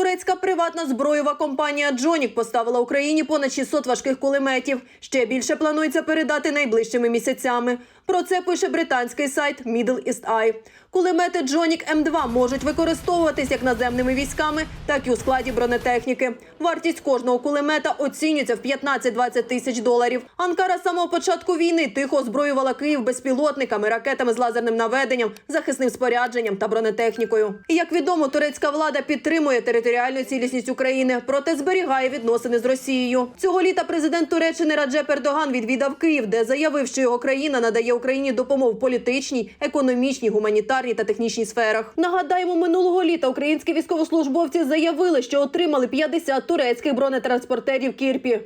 Турецька приватна зброєва компанія Джонік поставила Україні понад 600 важких кулеметів. Ще більше планується передати найближчими місяцями. Про це пише британський сайт Middle East Eye. Кулемети Джонік М2 можуть використовуватись як наземними військами, так і у складі бронетехніки. Вартість кожного кулемета оцінюється в 15-20 тисяч доларів. Анкара з самого початку війни тихо озброювала Київ безпілотниками, ракетами з лазерним наведенням, захисним спорядженням та бронетехнікою. І як відомо, турецька влада підтримує територіальну цілісність України, проте зберігає відносини з Росією. Цього літа президент Туреччини Раджеп Ердоган відвідав Київ, де заявив, що його країна надає Україні допомогу в політичній, економічній, гуманітарній та технічній сферах. Нагадаємо, минулого літа українські військовослужбовці заявили, що отримали 50 турецьких бронетранспортерів Кірпі.